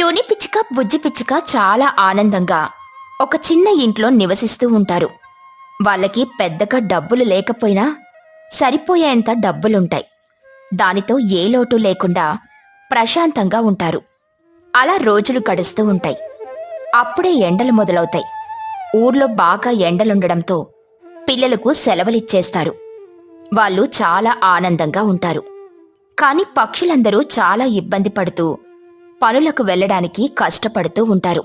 తుని పిచ్చుక బుజ్జి పిచ్చుక చాలా ఆనందంగా ఒక చిన్న ఇంట్లో నివసిస్తూ ఉంటారు. వాళ్ళకి పెద్దగా డబ్బులు లేకపోయినా సరిపోయేంత డబ్బులుంటాయి. దానితో ఏ లోటు లేకుండా ప్రశాంతంగా ఉంటారు. అలా రోజులు గడుస్తూ ఉంటాయి. అప్పుడే ఎండలు మొదలవుతాయి. ఊర్లో బాగా ఎండలుండడంతో పిల్లలకు సెలవులిచ్చేస్తారు. వాళ్ళు చాలా ఆనందంగా ఉంటారు. కాని పక్షులందరూ చాలా ఇబ్బంది పడుతూ పనులకు వెళ్ళడానికి కష్టపడుతూ ఉంటారు.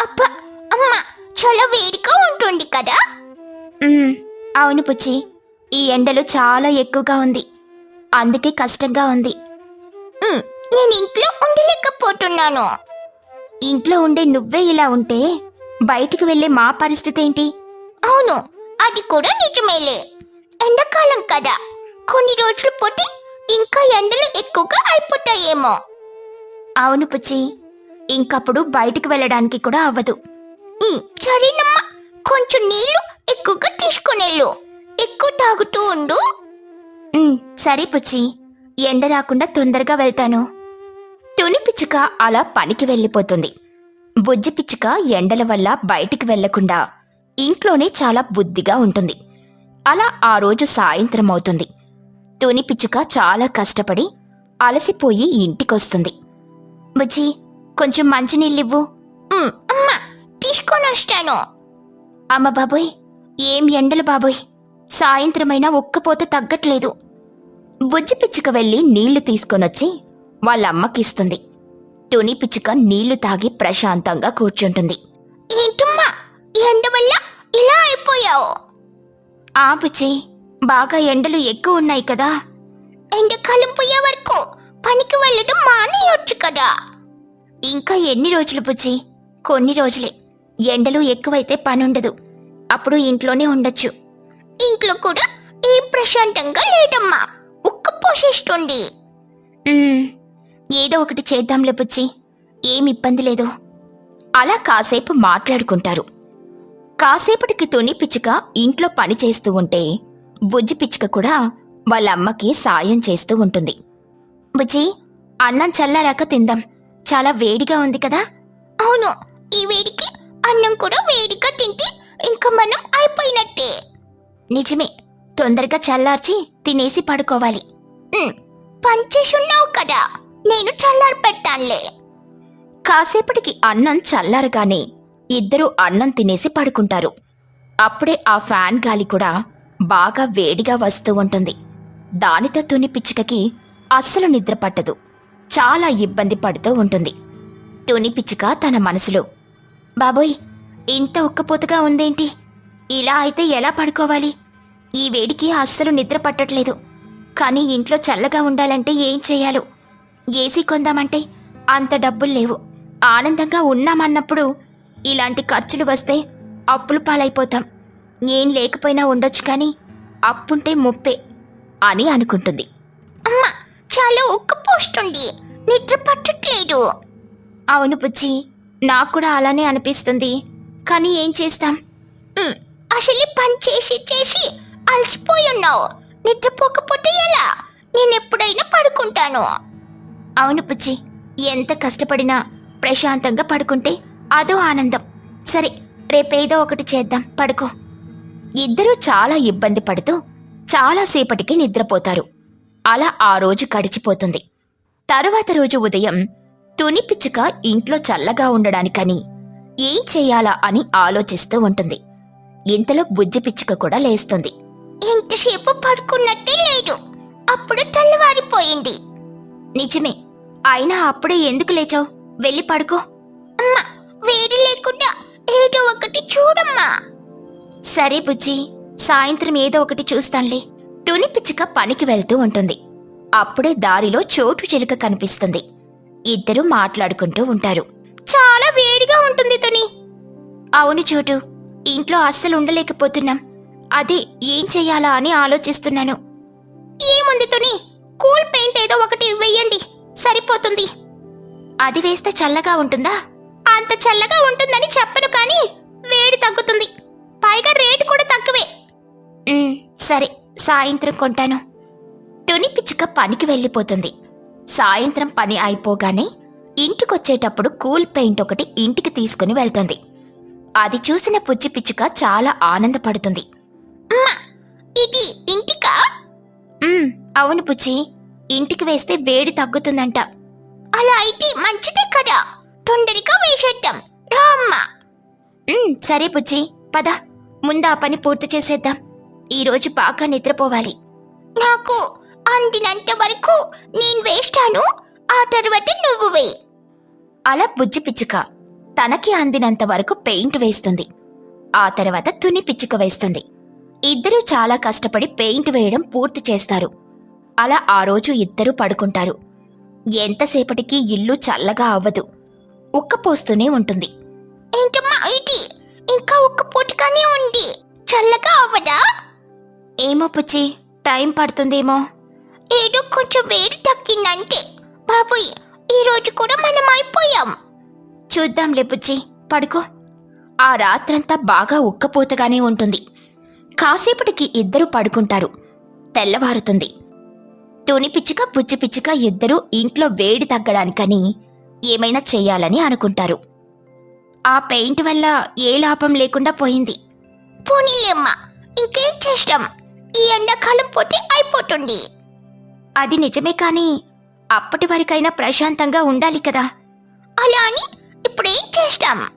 అబ్బా అమ్మ చాలా వేడిగా ఉంటుంది కదా? అవును పుచ్చి. ఈ ఎండలు చాలా ఎక్కువగా ఉంది. అందుకే కష్టంగా ఉంది. నేను ఇంట్లో ఉండలేకపోతున్నాను. ఇంట్లో ఉండే నువ్వే ఇలా ఉంటే బయటికి వెళ్ళే మా పరిస్థితి ఏంటి? అవును అది కూడా నిజమేలే. ఎండాకాలం కదా. కొన్ని రోజులు పోతే ఇంకా ఎండలు ఎక్కువగా అయిపోతాయేమో. అవును పుచ్చి. ఇంకప్పుడు బయటికి వెళ్ళడానికి కూడా అవ్వదు. సరేనమ్మా కొంచెం నీళ్ళు ఎక్కువగా తీసుకునేళ్ళు. ఎక్కువ తాగుతూ ఉండు. సరే పుచ్చి. ఎండ రాకుండా తొందరగా వెళ్తాను. తుని పిచ్చుక అలా పనికి వెళ్ళిపోతుంది. బుజ్జి పిచ్చుక ఎండల వల్ల బయటికి వెళ్ళకుండా ఇంట్లోనే చాలా బుద్ధిగా ఉంటుంది. అలా ఆ రోజు సాయంత్రం అవుతుంది తుని పిచ్చుక చాలా కష్టపడి అలసిపోయి ఇంటికొస్తుంది. బుజ్జి కొంచెం మంచినీళ్ళివ్వు. అమ్మా తీసుకొని వస్తాను అమ్మ బాబోయ్ ఏం ఎండలు బాబోయ్. సాయంత్రమైనా ఒక్కపోత తగ్గట్లేదు. బుజ్జి పిచ్చుక వెళ్ళి నీళ్ళు తీసుకొనొచ్చి వాళ్ళమ్మకిస్తుంది. తుని పిచ్చుక నీళ్ళు తాగి ప్రశాంతంగా కూర్చుంటుంది. ఏంటమ్మా ఎండ వల్ల ఇలా అయిపోయావు? ఆ బాగా ఎండలు ఎక్కువ ఉన్నాయి కదా. ఎండకాలం పోయే వరకు పనికి వెళ్ళడం మానేయొచ్చు కదా. ఇంకా ఎన్ని రోజులు బుజ్జి? కొన్ని రోజులే. ఎండలు ఎక్కువైతే పనుండదు. అప్పుడు ఇంట్లోనే ఉండొచ్చు. ఇంట్లో కూడా ఏం ప్రశాంతంగా లేదమ్మా. ఉక్క పోషిస్తుంది ఏదో ఒకటి చేద్దాంలే బుజ్జి. ఏం ఇబ్బంది లేదు. అలా కాసేపు మాట్లాడుకుంటారు. కాసేపటికి తుని పిచ్చుక ఇంట్లో పని చేస్తూ ఉంటే బుజ్జి పిచ్చుక కూడా వాళ్ళ అమ్మకి సాయం చేస్తూ ఉంటుంది. బుజ్జి అన్నం చల్లారాక తిందాం. చాలా వేడిగా ఉంది కదా? అవును ఈ వేడికి అన్నం కూడా వేడిగా తింటే ఇంకా మనం అయిపోయినట్టే. నిజమే తొందరగా చల్లార్చి తినేసి పడుకోవాలి. ఉమ్, పని చేసున్నావు కదా నేను చల్లారి పెట్టానులే. కాసేపటికి అన్నం చల్లారగానే ఇద్దరూ అన్నం తినేసి పడుకుంటారు. అప్పుడే ఆ ఫ్యాన్ గాలి కూడా బాగా వేడిగా వస్తూ ఉంటుంది. దానితో తుని పిచ్చుకకి అస్సలు నిద్ర పట్టదు. చాలా ఇబ్బంది పడుతూ ఉంటుంది. తుని పిచ్చుక తన మనసులో బాబోయ్ ఇంత ఉక్కపోతగా ఉందేంటి? ఇలా అయితే ఎలా పడుకోవాలి? ఈ వేడికి అస్సలు నిద్ర పట్టట్లేదు. కానీ ఇంట్లో చల్లగా ఉండాలంటే ఏం చేయాలో? ఏసీ కొందామంటే అంత డబ్బులు లేవు. ఆనందంగా ఉన్నామన్నప్పుడు ఇలాంటి ఖర్చులు వస్తే అప్పులు పాలైపోతాం. ఏం లేకపోయినా ఉండొచ్చు కానీ అప్పుంటే ముప్పే అని అనుకుంటుంది. అమ్మా చాలా ఉక్క పోస్తుంది నిద్ర పట్టట్లేదు. అవును పుచ్చి నాకు కూడా అలానే అనిపిస్తుంది. కానీ ఏం చేస్తాం? అసలు పని చేసి చేసి అలసిపోయి ఉన్నావు నిద్రపోకపోతే ఎలా? నేను ఎప్పుడైనా పడుకుంటాను. అవును పుచ్చి ఎంత కష్టపడినా ప్రశాంతంగా పడుకుంటే అదో ఆనందం. సరే రేపేదో ఒకటి చేద్దాం. పడుకో. ఇద్దరూ చాలా ఇబ్బంది పడుతూ చాలాసేపటికి నిద్రపోతారు. అలా ఆ రోజు గడిచిపోతుంది. తరువాత రోజు ఉదయం తుని పిచ్చుక ఇంట్లో చల్లగా ఉండడానికని ఏం చేయాలా అని ఆలోచిస్తూ ఉంటుంది. ఇంతలో బుజ్జి పిచ్చుక కూడా లేస్తుంది. ఎంతసేపు పడుకున్నట్టే లేదు. అప్పుడు తెల్లవారిపోయింది. నిజమే. అయినా అప్పుడే ఎందుకు లేచావు? వెళ్ళి పడుకో. వేడి లేకుండా ఏదో ఒకటి చూడమ్మా. సరే బుజ్జి సాయంత్రం ఏదో ఒకటి చూస్తాన్లే. తుని పిచ్చుక పనికి వెళ్తూ ఉంటుంది. అప్పుడే దారిలో చోటు చిలుక కనిపిస్తుంది. ఇద్దరూ మాట్లాడుకుంటూ ఉంటారు. చాలా వేడిగా ఉంటుంది తుని. అవును చోటు ఇంట్లో అస్సలు ఉండలేకపోతున్నాం. అదే ఏం చెయ్యాలా అని ఆలోచిస్తున్నాను. ఏముంది తుని కూల్ పెయింట్ ఏదో ఒకటి వెయ్యండి సరిపోతుంది. అది వేస్తే చల్లగా ఉంటుందా? అంత చల్లగా ఉంటుందని చెప్పను కానీ వేడి తగ్గుతుంది. పైగా రేటు కూడా తక్కువే. సరే సాయంత్రం కొంటాను. తుని పిచ్చుక పనికి వెళ్ళిపోతుంది. సాయంత్రం పని అయిపోగానే ఇంటికొచ్చేటప్పుడు కూల్ పెయింట్ ఒకటి ఇంటికి తీసుకుని వెళ్తుంది. అది చూసిన పుచ్చి పిచ్చుక చాలా ఆనందపడుతుంది. ఇది ఇంటికా? "ఉమ్, అవును పుచ్చి. ఇంటికి వేస్తే వేడి తగ్గుతుందంట. అలా అయితే మంచిదే కదా. తొందరగా వేసేద్దాం రామ్మా. సరే బుజ్జి పద. ముందు ఆ పని పూర్తి చేసేద్దాం. ఈరోజు బాగా నిద్రపోవాలి. నాకు అందినంత వరకు నేను వేస్తాను ఆ తర్వాత నువ్వు వేయి అలా బుజ్జి పిచ్చుక తనకి అందినంత వరకు పెయింట్ వేస్తుంది. ఆ తర్వాత తుని పిచ్చుక వేస్తుంది. ఇద్దరూ చాలా కష్టపడి పెయింట్ వేయడం పూర్తి చేస్తారు. అలా ఆ రోజు ఇద్దరూ పడుకుంటారు. ఎంతసేపటికి ఇల్లు చల్లగా అవ్వదు. ఉక్కపోస్తూనే ఉంటుంది. ఏంటమ్మా ఇది? ఇంకా ఒక్క పూటగానే ఉంది. చల్లగా అవ్వదా? ఏమో పుచ్చి టైం పడుతుందేమో. ఏదో కొంచెం వేడి తగ్గిందంటే. బాబోయ్ ఈ రోజు కూడా మనం అయిపోయాం. చూద్దాంలే పుచ్చి పడుకో. ఆ రాత్రంతా బాగా ఉక్కపోతగానే ఉంటుంది. కాసేపటికి ఇద్దరు పడుకుంటారు. తెల్లవారుతుంది. తుని పిచ్చుక పుచ్చి పిచ్చుక ఇద్దరూ ఇంట్లో వేడి తగ్గడానికని ఏమైనా చెయ్యాలని అనుకుంటారు. ఆ పెయింట్ వల్ల ఏ లాభం లేకుండా పోయింది. పోనీలేమ్మా ఇంకేం చేస్తాం? ఈ ఎండాకాలం పోతే అయిపోతుంది. అది నిజమే కానీ అప్పటి వరకైనా ప్రశాంతంగా ఉండాలి కదా. అలా అని ఇప్పుడేం చేస్తాం?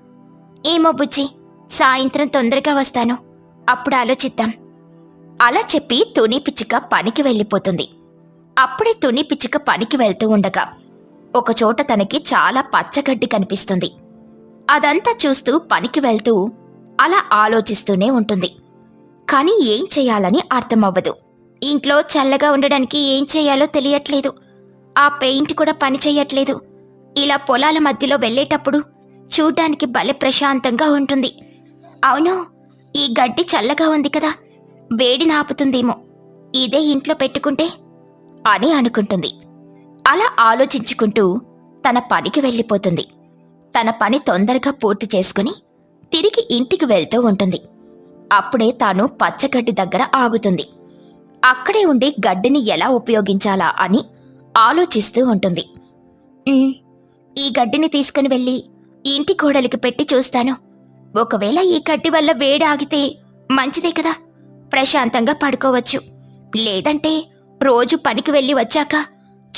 ఏమో బుజ్జి సాయంత్రం తొందరగా వస్తాను. అప్పుడు ఆలోచిద్దాం. అలా చెప్పి తుని పిచ్చుక పనికి వెళ్ళిపోతుంది. అప్పుడే తుని పిచ్చుక పనికి వెళ్తూ ఉండగా ఒకచోట తనకి చాలా పచ్చగడ్డి కనిపిస్తుంది. అదంతా చూస్తూ పనికి వెళ్తూ అలా ఆలోచిస్తూనే ఉంటుంది. కానీ ఏం చేయాలని అర్థమవ్వదు. ఇంట్లో చల్లగా ఉండడానికి ఏం చేయాలో తెలియట్లేదు. ఆ పెయింట్ కూడా పని ఇలా పొలాల మధ్యలో వెళ్ళేటప్పుడు చూడ్డానికి భలే ప్రశాంతంగా ఉంటుంది. అవును ఈ గడ్డి చల్లగా ఉంది కదా వేడి నాపుతుందేమో ఇదే ఇంట్లో పెట్టుకుంటే అని అనుకుంటుంది. అలా ఆలోచించుకుంటూ తన పనికి వెళ్ళిపోతుంది. తన పని తొందరగా పూర్తి చేసుకుని తిరిగి ఇంటికి వెళ్తూ ఉంటుంది. అప్పుడే తాను పచ్చగడ్డి దగ్గర ఆగుతుంది. అక్కడే ఉండి గడ్డిని ఎలా ఉపయోగించాలా అని ఆలోచిస్తూ ఉంటుంది. ఈ గడ్డిని తీసుకుని వెళ్ళి ఇంటి కోడలికి పెట్టి చూస్తాను. ఒకవేళ ఈ గడ్డి వల్ల వేడి ఆగితే మంచిదే కదా. ప్రశాంతంగా పడుకోవచ్చు. లేదంటే రోజు పనికి వెళ్ళి వచ్చాక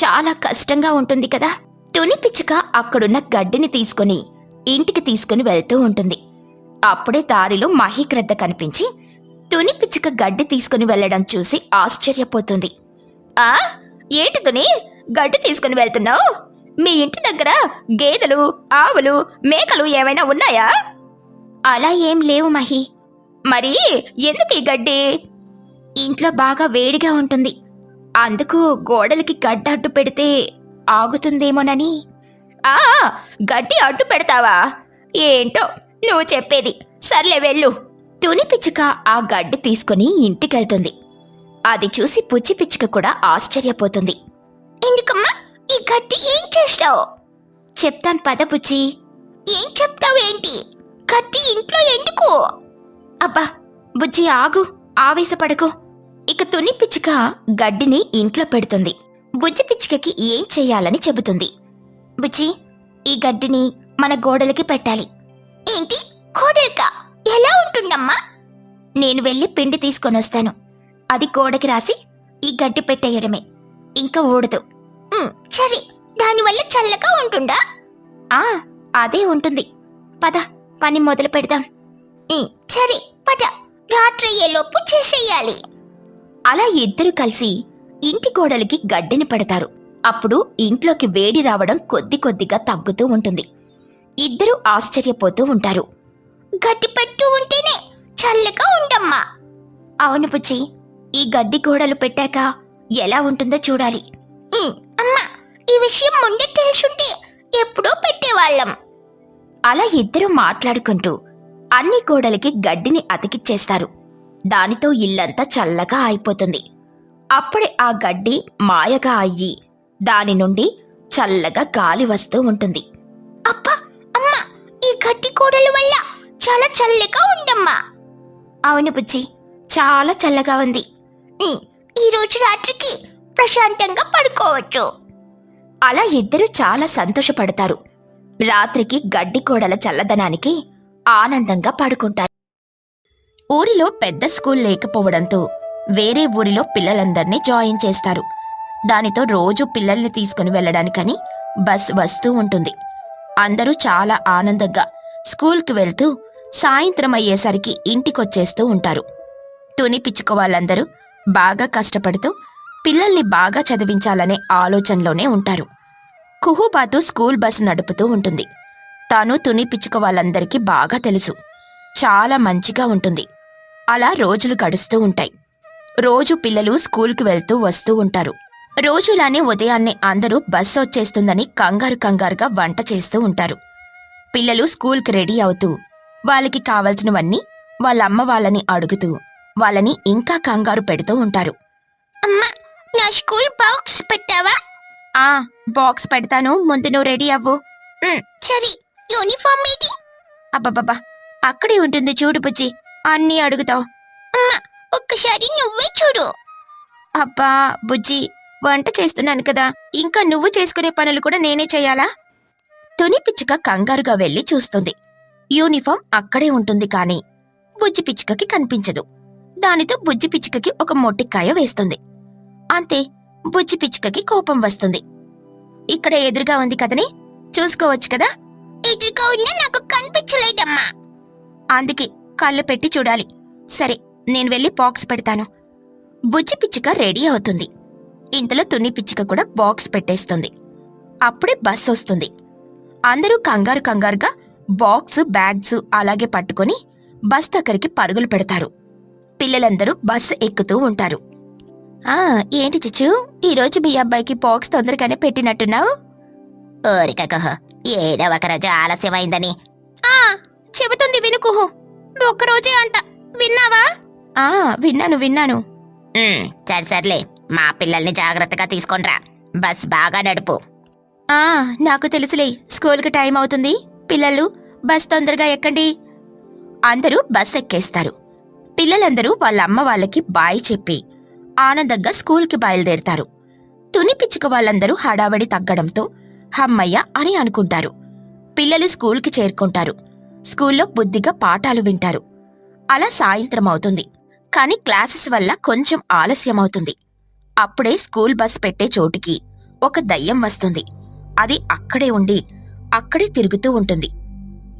చాలా కష్టంగా ఉంటుంది కదా. తుని పిచ్చుక అక్కడున్న గడ్డిని తీసుకుని ఇంటికి తీసుకుని వెళ్తూ ఉంటుంది. అప్పుడే దారిలో మహిగ్రద్ద కనిపించి తుని పిచ్చుక గడ్డి తీసుకుని వెళ్ళడం చూసి ఆశ్చర్యపోతుంది. ఆ? ఏంటి తుని? గడ్డి తీసుకుని వెళ్తున్నావు? మీ ఇంటి దగ్గర గేదెలు ఆవులు మేకలు ఏమైనా ఉన్నాయా? అలా ఏం లేవు మహి. మరి ఎందుకు ఈ గడ్డి? ఇంట్లో బాగా వేడిగా ఉంటుంది. అందుకు గోడలకి గడ్డ అడ్డు పెడితే ఆగుతుందేమోనని. ఆ గడ్డి అడ్డు పెడతావా? ఏంటో నువ్వు చెప్పేది. సర్లే వెళ్ళు. తుని పిచ్చుక ఆ గడ్డి తీసుకుని ఇంటికెళ్తుంది. అది చూసి పుచ్చి పిచ్చుక కూడా ఆశ్చర్యపోతుంది. ఎందుకమ్మా ఈ గడ్డి ఏం చేస్తావు? చెప్తాను పద పుచ్చి. ఏం చెప్తావేంటి? గడ్డి ఇంట్లో ఎందుకు? అబ్బా బుజ్జి ఆగు ఆవేశపడకు. ఇక తుని పిచ్చుక గడ్డిని ఇంట్లో పెడుతుంది. బుజ్జి పిచ్చుకకి ఏం చెయ్యాలని చెబుతుంది. బుజ్జి ఈ గడ్డిని మన గోడలకి పెట్టాలి. ఏంటి? కోడలిక ఎలా ఉంటుందమ్మా? నేను వెళ్ళి పిండి తీసుకొని వస్తాను. అది గోడకి రాసి ఈ గడ్డి పెట్టేయడమే. ఇంకా ఊడదు. సరే. దానివల్ల చల్లగా ఉంటుందా? ఆ అదే ఉంటుంది. పద పని మొదలు పెడదాం. సరే పద. రాత్రి అయ్యేలోపు చేసేయాలి. అలా ఇద్దరు కలిసి ఇంటి గోడలకి గడ్డిని పెడతారు. అప్పుడు ఇంట్లోకి వేడి రావడం కొద్ది కొద్దిగా తగ్గుతూ ఉంటుంది. ఇద్దరూ ఆశ్చర్యపోతూ ఉంటారు. గడ్డి పెట్టు ఉంటేనే చల్లగా ఉండమ్మా. అవును పుచ్చి ఈ గడ్డి గోడలు పెట్టాక ఎలా ఉంటుందో చూడాలి. ఉమ్, అమ్మా ఈ విషయం ముందే తెలుసుంటే ఎప్పుడో పెట్టేవాళ్ళం. అలా ఇద్దరూ మాట్లాడుకుంటూ అన్ని గోడలకి గడ్డిని అతికిచ్చేస్తారు. దానితో ఇల్లంతా చల్లగా అయిపోతుంది. అప్పుడే ఆ గడ్డి మాయగా అయ్యి దాని నుండి చల్లగా గాలి వస్తూ ఉంటుంది. అబ్బా! అమ్మా! ఈ గడ్డి కూడల వల్ల చాలా చల్లగా ఉండమ్మా అవును బుజ్జి చాలా చల్లగా ఉంది. ఈ రోజు రాత్రికి ప్రశాంతంగా పడుకోవచ్చు. అలా ఇద్దరు చాలా సంతోషపడతారు. రాత్రికి గడ్డి కోడల చల్లదనానికి ఆనందంగా పడుకుంటారు. ఊరిలో పెద్ద స్కూల్ లేకపోవడంతో వేరే ఊరిలో పిల్లలందర్నీ జాయిన్ చేస్తారు. దానితో రోజు పిల్లల్ని తీసుకుని వెళ్ళడానికని బస్ వస్తూ ఉంటుంది. అందరూ చాలా ఆనందంగా స్కూల్కి వెళ్తూ సాయంత్రం అయ్యేసరికి ఇంటికొచ్చేస్తూ ఉంటారు. తుని పిచ్చుక వాళ్ళందరూ బాగా కష్టపడుతూ పిల్లల్ని బాగా చదివించాలనే ఆలోచనలోనే ఉంటారు. కుహుబాతు స్కూల్ బస్ నడుపుతూ ఉంటుంది. తాను తుని పిచ్చుక వాళ్ళందరికీ బాగా తెలుసు. చాలా మంచిగా ఉంటుంది. అలా రోజులు గడుస్తూ ఉంటాయి. రోజు పిల్లలు స్కూల్కి వెళ్తూ వస్తూ ఉంటారు. రోజులానే ఉదయాన్నే అందరూ బస్సు వచ్చేస్తుందని కంగారు కంగారుగా వంట చేస్తూ ఉంటారు. పిల్లలు స్కూల్కి రెడీ అవుతూ వాళ్ళకి కావలసినవన్నీ వాళ్ళ అమ్మ వాళ్ళని అడుగుతూ వాళ్ళని ఇంకా కంగారు పెడుతూ ఉంటారు. అమ్మా నా స్కూల్ బాక్స్ పెట్టావా? ఆ బాక్స్ పెడతాను. ముందు నువ్వు రెడీ అవ్వు. సరే. యూనిఫామ్ ఏది? అబ్బబ్బబ్బా అక్కడే ఉంటుంది చూడు బుజ్జి. అన్నీ అడుగుతావు అమ్మా ఒక్కసారి నువ్వే చూడు. అబ్బా బుజ్జి వంట చేస్తున్నాను కదా. ఇంకా నువ్వు చేసుకునే పనులు కూడా నేనే చేయాలా? తుని పిచ్చుక కంగారుగా వెళ్ళి చూస్తుంది. యూనిఫామ్ అక్కడే ఉంటుంది కాని బుజ్జి పిచ్చుకకి కనిపించదు. దానితో బుజ్జి పిచ్చుకకి ఒక మొట్టికాయ వేస్తుంది. అంతే బుజ్జి పిచ్చుకకి కోపం వస్తుంది. ఇక్కడ ఎదురుగా ఉంది కదనే చూసుకోవచ్చు కదా? ఎదురుగా ఉన్నా నాకు కనిపించలేదమ్మా. అందుకే కళ్ళు పెట్టి చూడాలి. సరే నేను వెళ్ళి బాక్స్ పెడతాను. బుజ్జి పిచ్చుక రెడీ అవుతుంది. ఇంతలో తుని పిచ్చుక కూడా బాక్స్ పెట్టేస్తుంది. అప్పుడే బస్ వస్తుంది. అందరూ కంగారు కంగారుగా బాక్స్ బ్యాగ్స్ అలాగే పట్టుకొని బస్ దగ్గరికి పరుగులు పెడతారు. పిల్లలందరూ బస్ ఎక్కుతూ ఉంటారు. ఆ ఏంటి చిచ్చు? ఈరోజు మీ అబ్బాయికి బాక్స్ తొందరగానే పెట్టినట్టున్నావు? ఊరికకహ ఏదో ఒక రోజు ఆలస్యమైందని. ఆ చెబుతుంది వినుకుహు ఒక్కరోజే అంట. విన్నావా? ఆ విన్నాను విన్నాను. సరే సర్లే. మా పిల్లల్ని జాగ్రత్తగా తీసుకొనిరా. బస్ బాగా నడుపు. ఆ నాకు తెలుసులే. స్కూల్కి టైం అవుతుంది. పిల్లలు బస్ తొందరగా ఎక్కండి. అందరూ బస్ ఎక్కేస్తారు. పిల్లలందరూ వాళ్ళ అమ్మ వాళ్ళకి బాయ్ చెప్పి ఆనందంగా స్కూల్కి బయలుదేరతారు. తుని పిచ్చుక వాళ్ళందరూ హడావడి తగ్గడంతో హమ్మయ్య అని అనుకుంటారు. పిల్లలు స్కూల్కి చేరుకుంటారు. స్కూల్లో బుద్ధిగా పాఠాలు వింటారు. అలా సాయంత్రం అవుతుంది కాని క్లాసెస్ వల్ల కొంచెం ఆలస్యం అవుతుంది అప్పుడే స్కూల్ బస్ పెట్టే చోటుకి ఒక దయ్యం వస్తుంది. అది అక్కడే ఉండి అక్కడే తిరుగుతూ ఉంటుంది.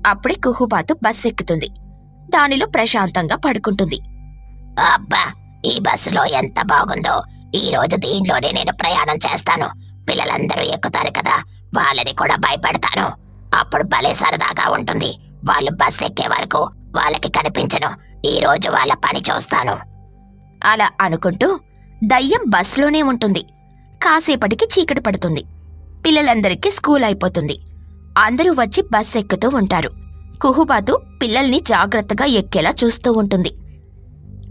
అప్పుడే కుహుబాతు బస్ ఎక్కుతుంది. దానిలో ప్రశాంతంగా పడుకుంటుంది. అబ్బా! ఈ బస్సులో ఎంత బాగుందో! ఈ రోజు దీనిలోనే నేను ప్రయాణం చేస్తాను. పిల్లలందరూ ఎక్కుతారు కదా! వాళ్ళని కూడా భయపెడతాను. అప్పుడు భలే సరదాగా ఉంటుంది. వాళ్ళు బస్ ఎక్కే వరకు వాళ్ళకి కనిపించను. ఈరోజు వాళ్ళ పని చూస్తాను. అలా అనుకుంటూ దయ్యం బస్లోనే ఉంటుంది. కాసేపటికి చీకటి పడుతుంది. పిల్లలందరికీ స్కూల్ అయిపోతుంది. అందరూ వచ్చి బస్ ఎక్కుతూ ఉంటారు. కుహుబాతు పిల్లల్ని జాగ్రత్తగా ఎక్కేలా చూస్తూ ఉంటుంది.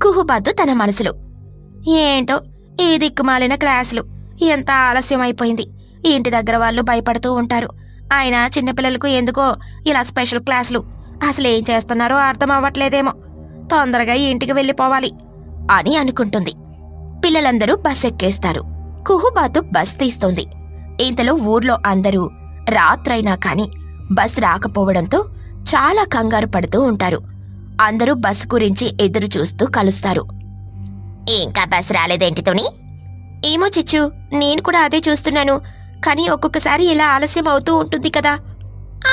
కుహుబాతు తన మనసులో ఏంటో ఈ దిక్కుమాలిన క్లాసులు. ఎంత ఆలస్యం అయిపోయింది ఇంటి దగ్గర వాళ్ళు భయపడుతూ ఉంటారు. ఆయన చిన్నపిల్లలకు ఎందుకో ఇలా స్పెషల్ క్లాసులు. అసలు ఏం చేస్తున్నారో అర్థం అవ్వట్లేదేమో. తొందరగా ఇంటికి వెళ్ళిపోవాలి అని అనుకుంటుంది. పిల్లలందరూ బస్ ఎక్కేస్తారు. కుహుబాతు బస్ తీస్తుంది. ఇంతలో ఊర్లో అందరూ రాత్రైనా కాని బస్ రాకపోవడంతో చాలా కంగారు పడుతూ ఉంటారు. అందరూ బస్ గురించి ఎదురు చూస్తూ కలుస్తారు. ఇంకా బస్ రాలేదేంటి తుని? ఏమో చిచ్చు నేను కూడా అదే చూస్తున్నాను. కానీ ఒక్కొక్కసారి ఇలా ఆలస్యం అవుతూ ఉంటుంది కదా.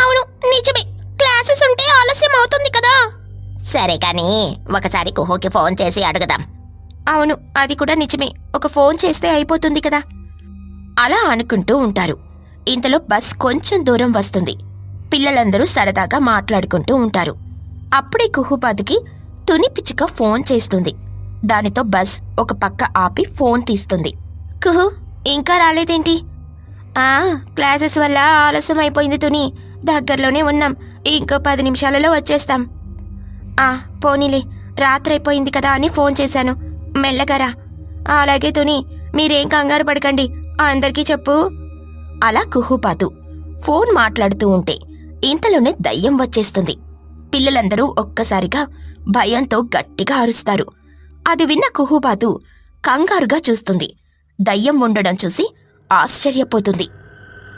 అవును నిజమే. క్లాసెస్ ఉంటే ఆలస్యం అవుతుంది కదా. సరే కానీ ఒకసారి కుహుకి ఫోన్ చేసి అడుగుదాం. అవును అది కూడా నిజమే. ఒక ఫోన్ చేస్తే అయిపోతుంది కదా. అలా అనుకుంటూ ఉంటారు. ఇంతలో బస్ కొంచెం దూరం వస్తుంది. పిల్లలందరూ సరదాగా మాట్లాడుకుంటూ ఉంటారు. అప్పుడే కుహుబాద్కి తుని పిచ్చుక ఫోన్ చేస్తుంది. దానితో బస్ ఒక పక్క ఆపి ఫోన్ తీస్తుంది. కుహు ఇంకా రాలేదేంటి? ఆ క్లాసెస్ వల్ల ఆలస్యం అయిపోయింది తుని. దగ్గరలోనే ఉన్నాం. ఇంకో పది నిమిషాలలో వచ్చేస్తాం. ఆ పోనీలే. రాత్రి అయిపోయింది కదా అని ఫోన్ చేశాను. మెల్లగరా అలాగే తుని మీరేం కంగారు పడకండి. అందరికీ చెప్పు. అలా కుహుపాతు ఫోన్ మాట్లాడుతూ ఉంటే ఇంతలోనే దయ్యం వచ్చేస్తుంది. పిల్లలందరూ ఒక్కసారిగా భయంతో గట్టిగా అరుస్తారు. అది విన్న కుహుబాతు కంగారుగా చూస్తుంది. దయ్యం ఉండడం చూసి ఆశ్చర్యపోతుంది.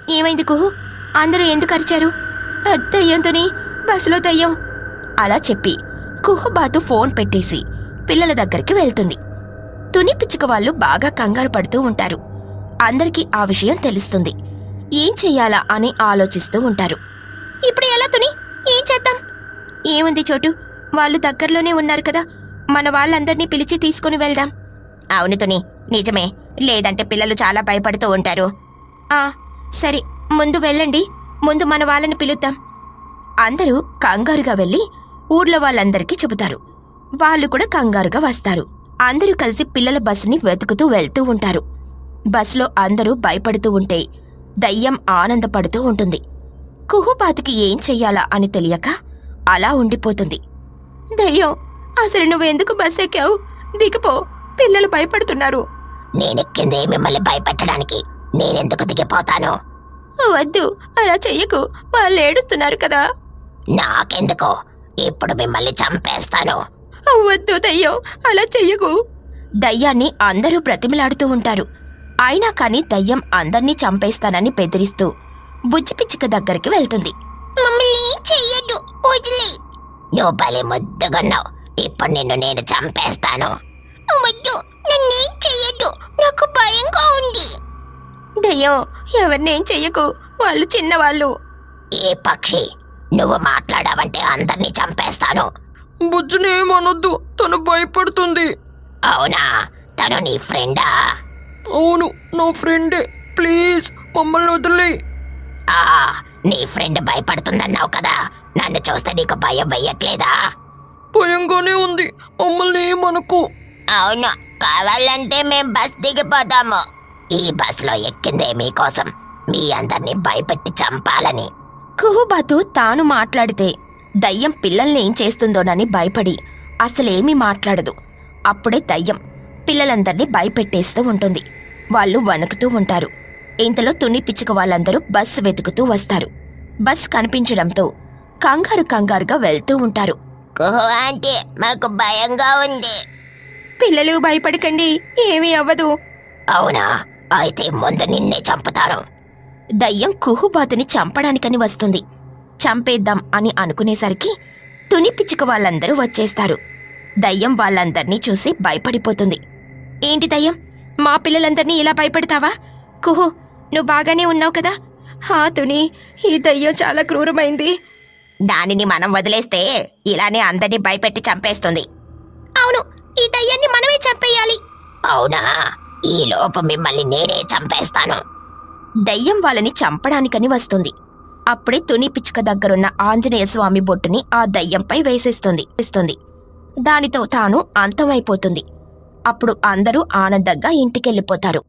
ఏమైంది కుహు? అందరూ ఎందుకు అరిచారు? దయ్యంతోని బస్సులో దయ్యం. అలా చెప్పి కుహుబాతు ఫోన్ పెట్టేసి పిల్లల దగ్గరికి వెళ్తుంది. తుని పిచ్చుక వాళ్ళు బాగా కంగారు పడుతూ ఉంటారు. అందరికీ ఆ విషయం తెలుస్తుంది. ఏం చెయ్యాలా అని ఆలోచిస్తూ ఉంటారు. ఇప్పుడు ఎలా తుని? ఏం చేద్దాం? ఏముంది చోటు? వాళ్ళు దగ్గరలోనే ఉన్నారు కదా. మన వాళ్ళందరినీ పిలిచి తీసుకుని వెళ్దాం. అవును తుని నిజమే. లేదంటే పిల్లలు చాలా భయపడుతూ ఉంటారు. ఆ సరే ముందు వెళ్ళండి. ముందు మన వాళ్ళని పిలుద్దాం. అందరూ కంగారుగా వెళ్ళి ఊర్లో వాళ్ళందరికీ చెబుతారు. వాళ్ళు కూడా కంగారుగా వస్తారు. అందరూ కలిసి పిల్లల బస్సుని వెతుకుతూ వెళ్తూ ఉంటారు. బస్సులో అందరూ భయపడుతూ ఉంటే దయ్యం ఆనందపడుతూ ఉంటుంది. కుహుపాతికి ఏం చెయ్యాలా అని తెలియక అలా ఉండిపోతుంది. దయ్యం అసలు నువ్వెందుకు బస్ ఎక్కావు? దిగిపో. పిల్లలు భయపడుతున్నారు. నేనెక్కిందే మిమ్మల్ని భయపెట్టడానికి. నేనెందుకు దిగిపోతాను? వద్దు అలా చెయ్యకు. వాళ్ళు ఏడుస్తున్నారు కదా. నాకెందుకు? ఇప్పుడు మిమ్మల్ని చంపేస్తాను. వద్దు దయ్యం అలా చెయ్యకు. దయ్యాన్ని అందరూ బ్రతిమిలాడుతూ ఉంటారు. అయినా కాని దయ్యం అందర్నీ చంపేస్తానని బెదిరిస్తూ బుజ్జిపిచ్చుక దగ్గరికి వెళ్తుంది. మమ్మల్ని చెయ్యొద్దు వదిలే. నువ్వు భలే ముద్దుగున్నావు. ఇప్పుడు నిన్ను నేను చంపేస్తాను. వద్దు. నన్నేం చెయ్యొద్దు. నాకు భయంగా ఉంది. దయ్యం ఎవరినేం చెయ్యకు. వాళ్ళు చిన్నవాళ్ళు. ఏ పక్షి? నువ్వు మాట్లాడావంటే అందరినీ చంపేస్తాను. బుజ్జునేమనొద్దు తను భయపడుతుంది. అవునా? తను నీ ఫ్రెండా? అవును నా ఫ్రెండే. ప్లీజ్ మమ్మల్ని వదిలే ఆ నీ ఫ్రెండ్ భయపడుతుందన్నావు కదా. నన్ను చూస్తే నీకు భయం వెయ్యట్లేదా భయంగానే ఉంది. మమ్మల్ని ఏమనుకో. అవును కావాలంటే మేం బస్ దిగిపోతాము. ఈ బస్లో ఎక్కిందే మీకోసం. మీ అందరినీ భయపెట్టి చంపాలని. కుహుబాతు తాను మాట్లాడితే దయ్యం పిల్లల్ని ఏం చేస్తుందోనని భయపడి అసలేమీ మాట్లాడదు. అప్పుడే దయ్యం పిల్లలందర్నీ భయపెట్టేస్తూ ఉంటుంది. వాళ్ళు వణుకుతూ ఉంటారు. ఇంతలో తుని పిచ్చుక వాళ్ళందరూ బస్సు వెతుకుతూ వస్తారు. బస్ కనిపించడంతో కంగారు కంగారుగా వెళ్తూ ఉంటారు. మాకు భయంగా ఉంది. పిల్లలు భయపడకండి ఏమీ అవ్వదు. అవునా? అయితే ముందు నిన్నే చంపుతాను. దయ్యం కుహుబాతుని చంపడానికని వస్తుంది. చంపేద్దాం అని అనుకునేసరికి తుని పిచ్చుక వాళ్ళందరూ వచ్చేస్తారు. దయ్యం వాళ్ళందర్నీ చూసి భయపడిపోతుంది. ఏంటి దయ్యం? మా పిల్లలందర్నీ ఇలా భయపెడతావా? కుహు నువ్వు బాగానే ఉన్నావు కదా? హా తుని ఈ దయ్యం చాలా క్రూరమైంది. దానిని మనం వదిలేస్తే ఇలానే అందరినీ భయపెట్టి చంపేస్తుంది. అవును ఈ దయ్యాన్ని మనమే చంపేయాలి. అవునా? ఈ లోపు మిమ్మల్ని నేనే చంపేస్తాను. దయ్యం వాళ్ళని చంపడానికని వస్తుంది. అప్పుడే తుని పిచ్చుక దగ్గరున్న ఆంజనేయ స్వామి బొట్టుని ఆ దయ్యంపై వేసేస్తుంది ఇస్తుంది దానితో తాను అంతమైపోతుంది. అప్పుడు అందరూ ఆనందంగా ఇంటికెళ్ళిపోతారు.